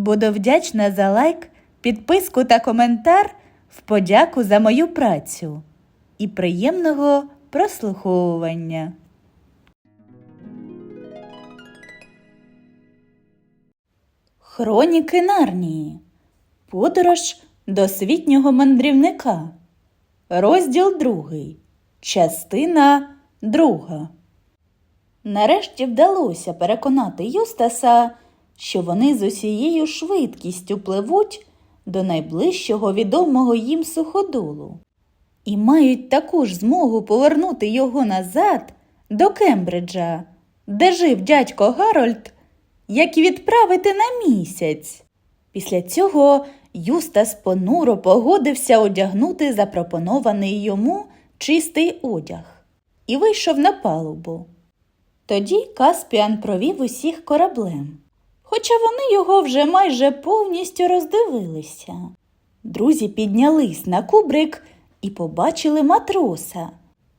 Буду вдячна за лайк, підписку та коментар в подяку за мою працю і приємного прослуховування. Хроніки Нарнії. Подорож досвітнього мандрівника. Розділ другий. Частина друга. Нарешті вдалося переконати Юстаса, що вони з усією швидкістю пливуть до найближчого відомого їм суходолу і мають таку ж змогу повернути його назад до Кембриджа, де жив дядько Гарольд, як і відправити на місяць. Після цього Юстас понуро погодився одягнути запропонований йому чистий одяг і вийшов на палубу. Тоді Каспіан провів усіх кораблем, хоча вони його вже майже повністю роздивилися. Друзі піднялись на кубрик і побачили матроса,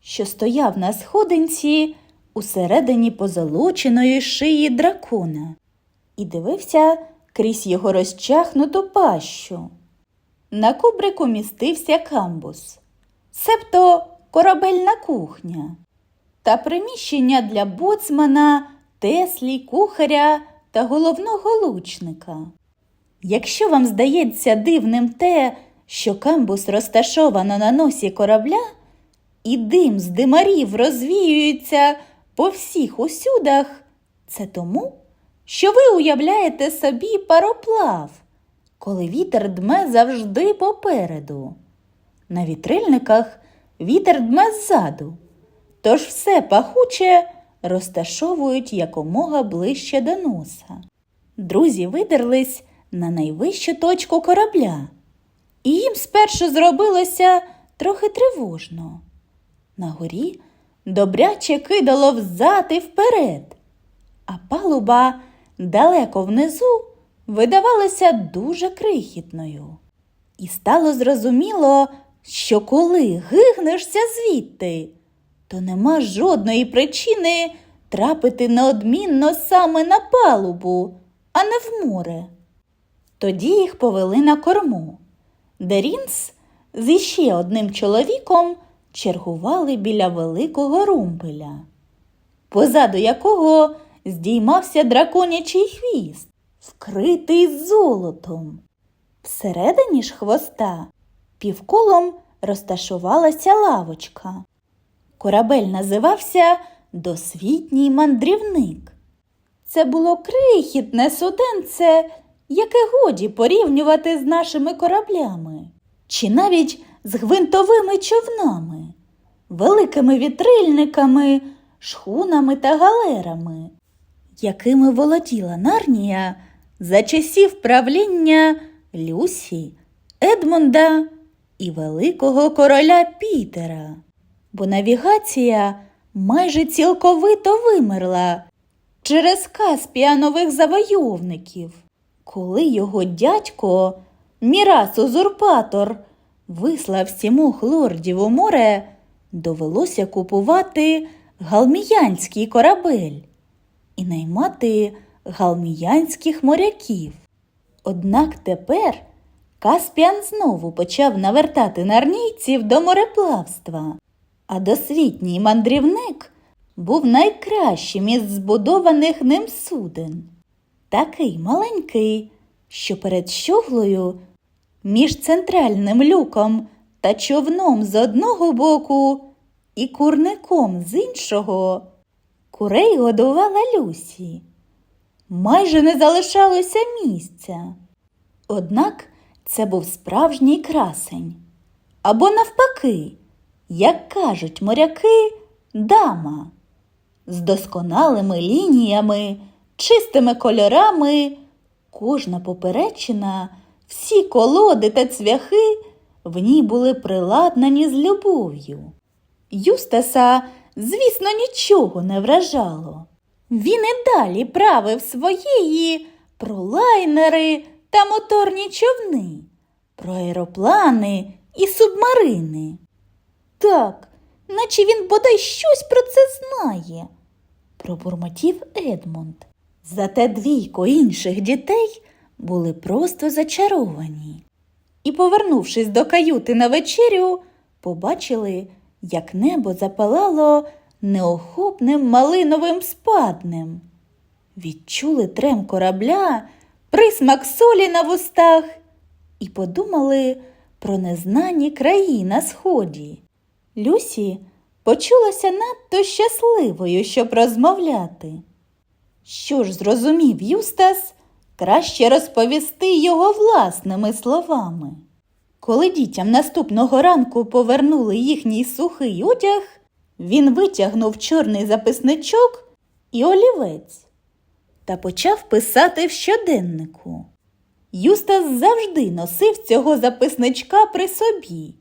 що стояв на сходинці усередині позолоченої шиї дракона, і дивився крізь його розчахнуту пащу. На кубрику містився камбус, себто корабельна кухня та приміщення для боцмана, теслі, кухаря та головного лучника. Якщо вам здається дивним те, що камбус розташовано на носі корабля, і дим з димарів розвіюється по всіх усюдах, це тому, що ви уявляєте собі пароплав, коли вітер дме завжди попереду. На вітрильниках вітер дме ззаду, тож все пахуче розташовують якомога ближче до носа. Друзі видерлись на найвищу точку корабля, і їм спершу зробилося трохи тривожно. На горі добряче кидало взад і вперед, а палуба далеко внизу видавалася дуже крихітною. І стало зрозуміло, що коли гигнешся звідти, то нема жодної причини трапити неодмінно саме на палубу, а не в море. Тоді їх повели на корму, де Рінс з іще одним чоловіком чергували біля великого румпеля, позаду якого здіймався драконячий хвіст, вкритий золотом. Всередині ж хвоста півколом розташувалася лавочка. Корабель називався Досвітній мандрівник. Це було крихітне суденце, яке годі порівнювати з нашими кораблями, чи навіть з гвинтовими човнами, великими вітрильниками, шхунами та галерами, якими володіла Нарнія за часів правління Люсі, Едмунда і великого короля Пітера. Бо навігація майже цілковито вимерла через Каспіанових завойовників, коли його дядько, Мірас Узурпатор, вислав сімох лордів у море, довелося купувати галміянський корабель і наймати галміянських моряків. Однак тепер Каспіан знову почав навертати нарнійців до мореплавства, а досвітній мандрівник був найкращим із збудованих ним суден. Такий маленький, що перед щоглою між центральним люком та човном з одного боку і курником з іншого курей годувала Люсі. Майже не залишалося місця. Однак це був справжній красень. Або навпаки, як кажуть моряки, дама з досконалими лініями, чистими кольорами, кожна поперечина, всі колоди та цвяхи в ній були приладнані з любов'ю. Юстаса, звісно, нічого не вражало. Він і далі правив своєї про лайнери та моторні човни, про аероплани і субмарини. Так, наче він бодай щось про це знає, пробурмотів Едмунд. Зате двійко інших дітей були просто зачаровані. І, повернувшись до каюти на вечерю, побачили, як небо запалало неохопним малиновим спаднем. Відчули трем корабля, присмак солі на вустах і подумали про незнані краї на сході. Люсі почулася надто щасливою, щоб розмовляти. Що ж зрозумів Юстас, краще розповісти його власними словами. Коли дітям наступного ранку повернули їхній сухий одяг, він витягнув чорний записничок і олівець та почав писати в щоденнику. Юстас завжди носив цього записничка при собі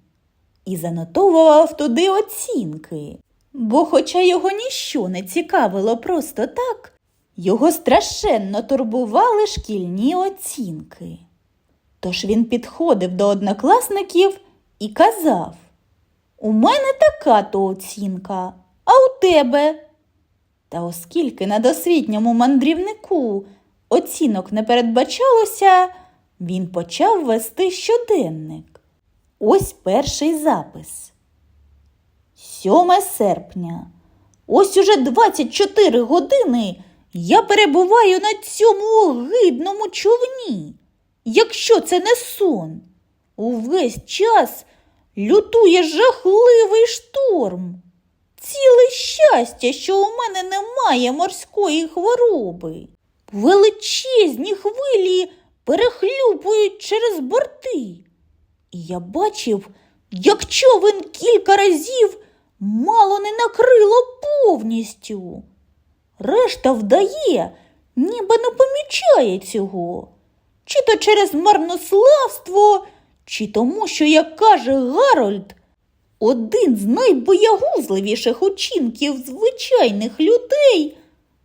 і занотовував туди оцінки, бо, хоча його ніщо не цікавило просто так, його страшенно турбували шкільні оцінки. Тож він підходив до однокласників і казав У мене така то оцінка, а у тебе. Та оскільки на досвітньому мандрівнику оцінок не передбачалося, він почав вести щоденник. Ось перший запис. 7 серпня. Ось уже 24 години я перебуваю на цьому огидному човні. Якщо це не сон, увесь час лютує жахливий шторм. Ціле щастя, що у мене немає морської хвороби. Величезні хвилі перехлюпують через борти. І я бачив, як човен кілька разів мало не накрило повністю. Решта вдає, ніби не помічає цього. Чи то через марнославство, чи тому, що, як каже Гарольд, один з найбоягузливіших учинків звичайних людей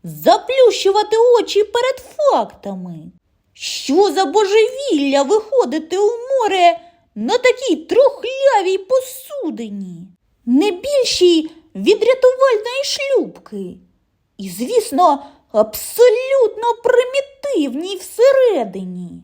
заплющувати очі перед фактами. Що за божевілля виходити у море на такій трухлявій посудині, не більшій від рятувальної шлюбки. І, звісно, абсолютно примітивній всередині.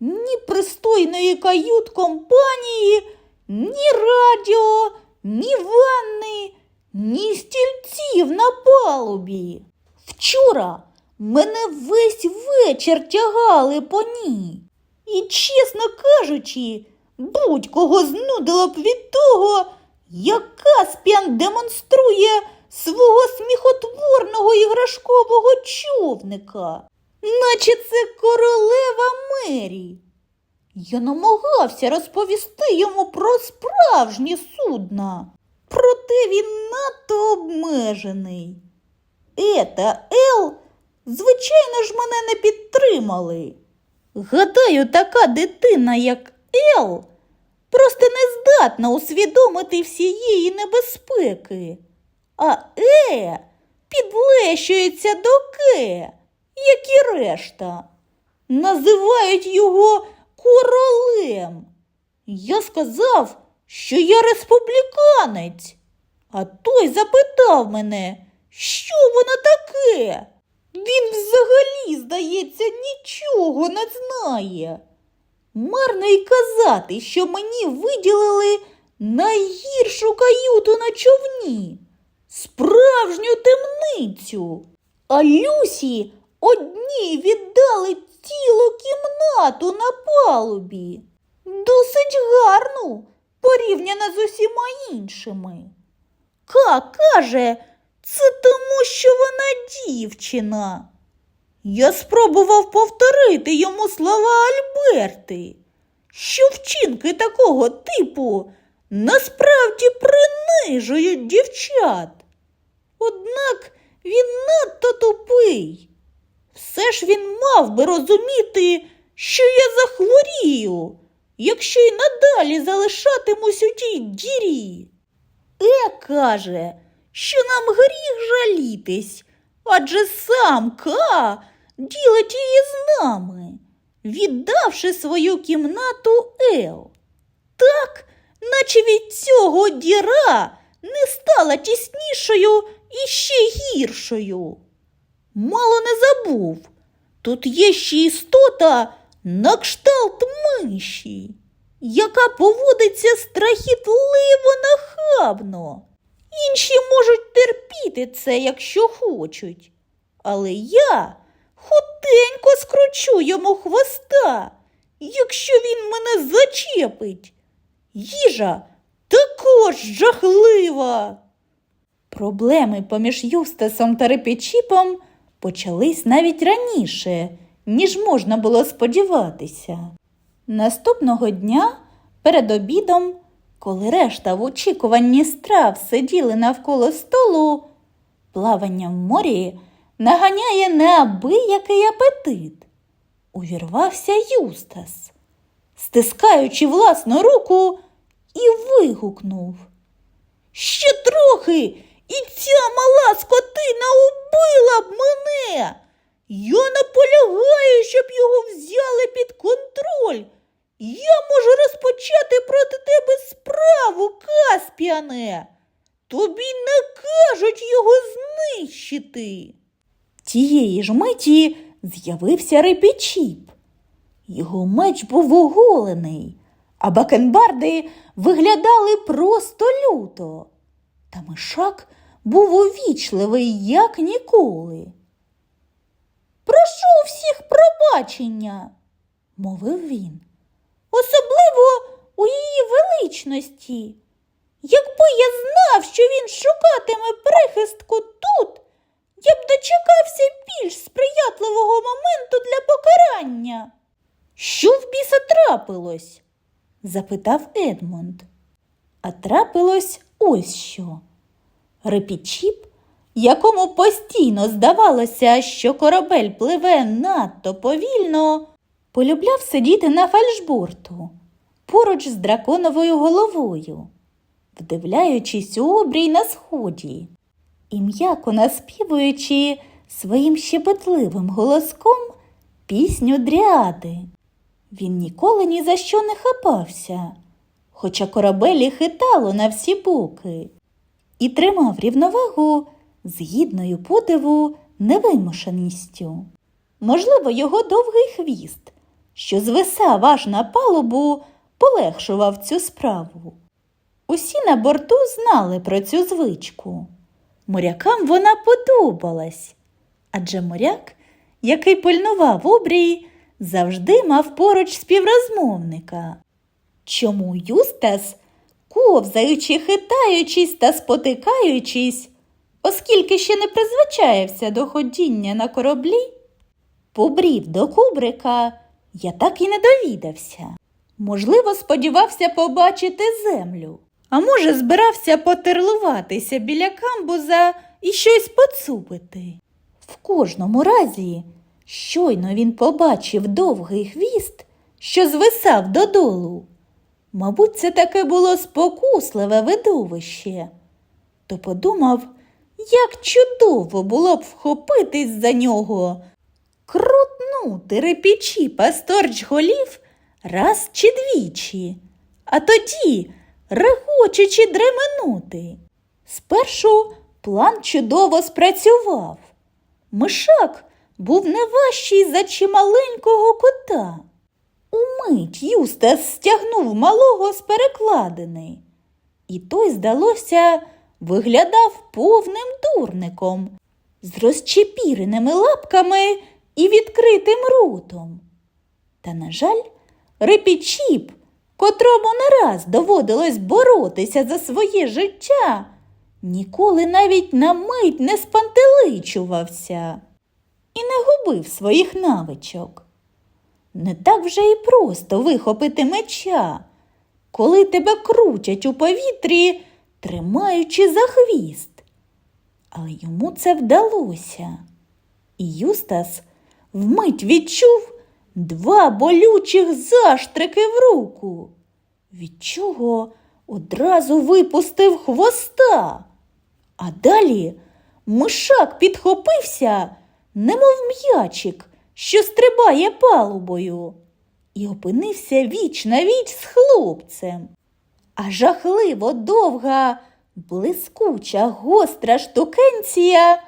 Ні пристойної кают-компанії, ні радіо, ні ванни, ні стільців на палубі. Вчора мене весь вечір тягали по ній. І, чесно кажучи, будь-кого знудило б від того, як Каспіан демонструє свого сміхотворного іграшкового човника, наче це королева Мері. Я намагався розповісти йому про справжні судна, проте він надто обмежений. Е та Ел, звичайно ж, мене не підтримали. Гадаю, така дитина, як Ел, просто не здатна усвідомити всієї небезпеки. А Е підлещується до Ке, як і решта. Називають його королем. Я сказав, що я республіканець, а той запитав мене, що воно таке. Він взагалі, здається, нічого не знає. Марно й казати, що мені виділили найгіршу каюту на човні, справжню темницю. А Люсі одній віддали цілу кімнату на палубі. Досить гарну, порівняно з усіма іншими. Ка каже, це тому, що вона дівчина. Я спробував повторити йому слова Альберти, що вчинки такого типу насправді принижують дівчат. Однак він надто тупий. Все ж він мав би розуміти, що я захворію, якщо й надалі залишатимусь у тій дірі. Е каже, що нам гріх жалітись, адже сам Ка ділить її з нами, віддавши свою кімнату Ел. Так, наче від цього діра не стала тіснішою і ще гіршою. Мало не забув. Тут є ще істота на кшталт миші, яка поводиться страхітливо нахабно. Інші можуть терпіти це, якщо хочуть. Але я хутенько скручу йому хвоста, якщо він мене зачепить. Їжа також жахлива. Проблеми поміж Юстасом та Репічіпом почались навіть раніше, ніж можна було сподіватися. Наступного дня, перед обідом, коли решта в очікуванні страв сиділи навколо столу, плавання в морі наганяє неабиякий апетит. Увірвався Юстас, стискаючи власну руку, і вигукнув. Ще трохи, і ця мала скотина убила б мене. Я наполягаю, щоб його взяли під контроль. Я можу розпочати проти тебе справу, Каспіане. Тобі не кажуть його знищити. Тієї ж миті з'явився Репічіп. Його меч був оголений, а бакенбарди виглядали просто люто. Та мишак був увічливий, як ніколи. Прошу всіх пробачення, Мовив він. Особливо у її величності. Якби я знав, що він шукатиме прихистку тут, я б дочекався більш сприятливого моменту для покарання. Що в біса трапилось? запитав Едмунд. А трапилось ось що. Репічіп, якому постійно здавалося, що корабель пливе надто повільно, полюбляв сидіти на фальшборту поруч з драконовою головою, вдивляючись у обрій на сході і м'яко наспівуючи своїм щебетливим голоском пісню дряди. Він ніколи ні за що не хапався, хоча корабелі хитало на всі боки, і тримав рівновагу з гідною подиву невимушеністю. Можливо, його довгий хвіст, що звисав аж на палубу, полегшував цю справу. Усі на борту знали про цю звичку. Морякам вона подобалась, адже моряк, який пильнував обрій, завжди мав поруч співрозмовника. Чому Юстас, ковзаючи, хитаючись та спотикаючись, оскільки ще не призвичаєвся до ходіння на кораблі, побрів до кубрика, я так і не довідався. Можливо, сподівався побачити землю, а може, збирався потерлуватися біля камбуза і щось поцупити. В кожному разі, щойно він побачив довгий хвіст, що звисав додолу. Мабуть, це таке було спокусливе видовище. То подумав, як чудово було б вхопитись за нього, крутнути репічі пасторч голів раз чи двічі, а тоді, регочучи дременути. Спершу план чудово спрацював. Мишак був не важчий за чималенького кота. Умить Юстас стягнув малого з перекладини, і той, здалося, виглядав повним дурником, з розчепіреними лапками і відкритим ротом. Та, на жаль, репічіп, котрому не раз доводилось боротися за своє життя, ніколи навіть на мить не спантеличувався і не губив своїх навичок. Не так вже і просто вихопити меча, коли тебе крутять у повітрі, тримаючи за хвіст. Але йому це вдалося. І Юстас вмить відчув два болючих заштрики в руку, від чого одразу випустив хвоста. А далі мишак підхопився, немов м'ячик, що стрибає палубою, і опинився віч на віч з хлопцем. А жахливо довга, блискуча, гостра штукенція,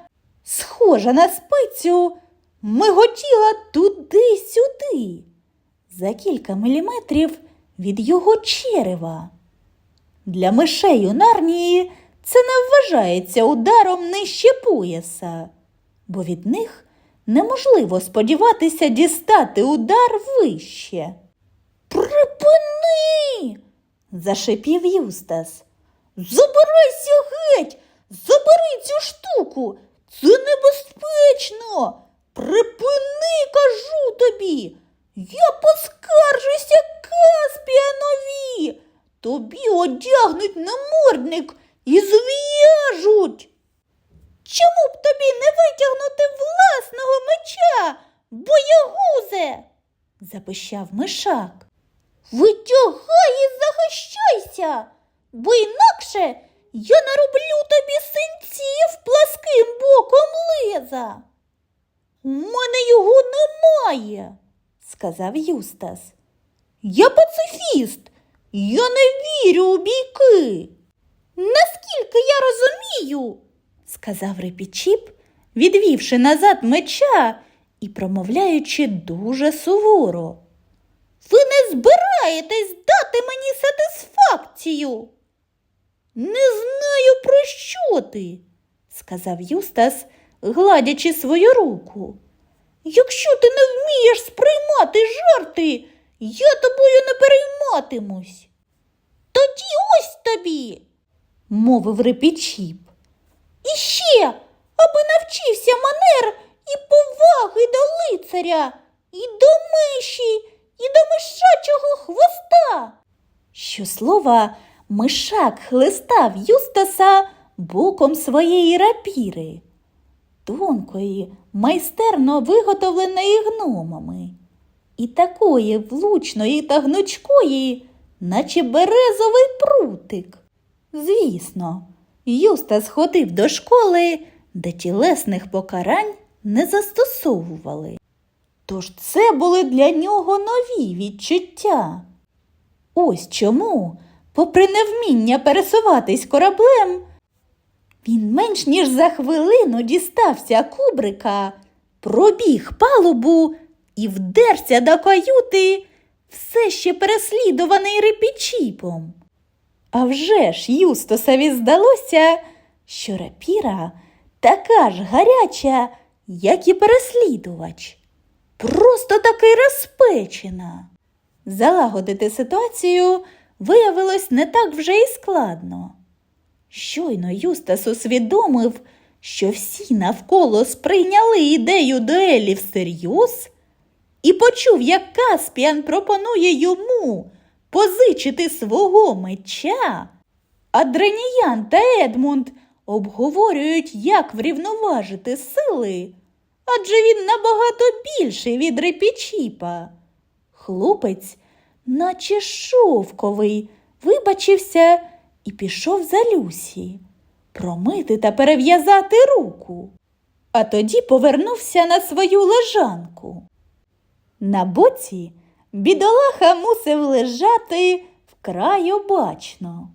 схожа на спицю, миготіла туди-сюди, за кілька міліметрів від його черева. Для мишей у нарнії це не вважається ударом нижче пояса, бо від них неможливо сподіватися дістати удар вище. Припини! Зашипів Юстас. Забирайся геть! Забери цю штуку! Це небезпечно! Припини, кажу тобі! Я поскаржуся Каспіанові! Тобі одягнуть намордник і зв'яжуть! Чому б тобі не витягнути власного меча, боягузе? запищав мишак. Витягай і захищайся, бо інакше я нароблю тобі синців пласким боком леза. У мене його немає, сказав Юстас. Я пацифіст, я не вірю у бійки. Наскільки я розумію, сказав Репічіп, відвівши назад меча і промовляючи дуже суворо. ви не збираєтесь дати мені сатисфакцію. Не знаю, про що ти. сказав Юстас, гладячи свою руку. Якщо ти не вмієш сприймати жарти, я тобою не перейматимусь. Тоді ось тобі. мовив Репічіп. І ще, аби навчився манер і поваги до лицаря, і до миші, і до мишачого хвоста. Щослова, мишак хлистав Юстаса боком своєї рапіри, тонкої, майстерно виготовленої гномами, і такої влучної та гнучкої, наче березовий прутик. Звісно, Юстас ходив до школи, де тілесних покарань не застосовували. Тож це були для нього нові відчуття. Ось чому, попри невміння пересуватись кораблем, він менш ніж за хвилину дістався кубрика, пробіг палубу і вдерся до каюти, все ще переслідуваний репічіпом. А вже ж Юстосові здалося, що рапіра така ж гаряча, як і переслідувач, просто таки розпечена. Залагодити ситуацію виявилось не так вже й складно. Щойно Юстас усвідомив, що всі навколо сприйняли ідею дуелі всерйоз, і почув, як Каспіан пропонує йому позичити свого меча, а Дреніян та Едмунд обговорюють, як врівноважити сили, адже він набагато більший від репічіпа. Хлопець, наче шовковий, вибачився і пішов за Люсі промити та перев'язати руку, а тоді повернувся на свою лежанку. На боці бідолаха мусив лежати вкрай обачно.